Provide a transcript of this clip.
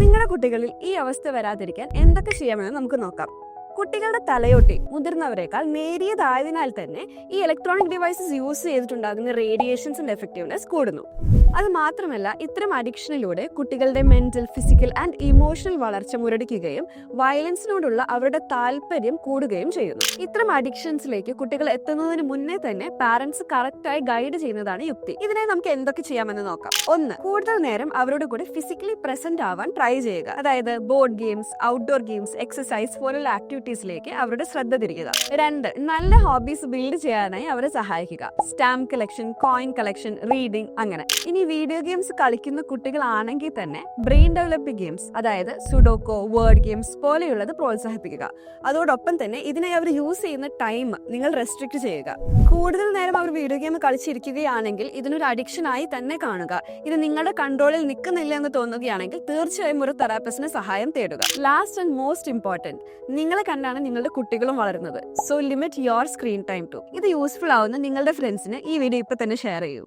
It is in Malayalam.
നിങ്ങളുടെ കുട്ടികളിൽ ഈ അവസ്ഥ വരാതിരിക്കാൻ എന്തൊക്കെ ചെയ്യാമെന്ന് നമുക്ക് നോക്കാം. കുട്ടികളുടെ തലയോട്ടി മുതിർന്നവരെക്കാൾ നേരിയതായതിനാൽ തന്നെ ഈ ഇലക്ട്രോണിക് ഡിവൈസസ് യൂസ് ചെയ്തിട്ടുണ്ടാകുന്ന റേഡിയേഷൻസിന്റെ എഫക്റ്റീവ്നെസ് കൂടുന്നു. അത് മാത്രമല്ല ഇത്തരം അഡിക്ഷനിലൂടെ കുട്ടികളുടെ മെന്റൽ ഫിസിക്കൽ ആൻഡ് ഇമോഷണൽ വളർച്ച മുരടിക്കുകയും വയലൻസിനോടുള്ള അവരുടെ താല്പര്യം കൂടുകയും ചെയ്യുന്നു. ഇത്തരം അഡിക്ഷൻസിലേക്ക് കുട്ടികൾ എത്തുന്നതിന് മുന്നേ തന്നെ പാരന്റ്സ് കറക്റ്റായി ഗൈഡ് ചെയ്യുന്നതാണ് യുക്തി. ഇതിനെ നമുക്ക് എന്തൊക്കെ ചെയ്യാമെന്ന് നോക്കാം. ഒന്ന് കൂടുതൽ നേരം അവരോട് കൂടെ ഫിസിക്കലി പ്രസന്റ് ആവാൻ ട്രൈ ചെയ്യുക. അതായത് board games outdoor games exercise പോലുള്ള ആക്ടിവിറ്റീസിലേക്ക് അവരുടെ ശ്രദ്ധ തിരിക്കുക. രണ്ട് നല്ല ഹോബീസ് ബിൽഡ് ചെയ്യാനായി അവരെ സഹായിക്കുക. Stamp collection coin collection reading അങ്ങനെ. ഇനി വീഡിയോ ഗെയിംസ് കളിക്കുന്ന കുട്ടികളാണെങ്കിൽ തന്നെ ബ്രെയിൻ ഡെവലപ്പിംഗ് ഗെയിംസ് അതായത് സുഡോക്കോ വേർഡ് ഗെയിംസ് പോലെയുള്ളത് പ്രോത്സാഹിപ്പിക്കുക. അതോടൊപ്പം തന്നെ ഇതിനായി അവർ യൂസ് ചെയ്യുന്ന ടൈം നിങ്ങൾ റെസ്ട്രിക്ട് ചെയ്യുക. കൂടുതൽ നേരം അവർ വീഡിയോ ഗെയിം കളിച്ചിരിക്കുകയാണെങ്കിൽ ഇതിനൊരു അഡിക്ഷനായി തന്നെ കാണുക. ഇത് നിങ്ങളുടെ കൺട്രോളിൽ നിൽക്കുന്നില്ല എന്ന് തോന്നുകയാണെങ്കിൽ തീർച്ചയായും ഒരു തെറാപ്പിസ്റ്റിന് സഹായം തേടുക. ലാസ്റ്റ് ആൻഡ് മോസ്റ്റ് ഇമ്പോർട്ടന്റ് നിങ്ങളെ കണ്ടാണ് നിങ്ങളുടെ കുട്ടികളും വളരുന്നത്. So limit your screen time to ഇത് യൂസ്ഫുൾ ആവുന്ന നിങ്ങളുടെ ഫ്രണ്ട്സിന് ഈ വീഡിയോ ഇപ്പൊ തന്നെ ഷെയർ ചെയ്യൂ.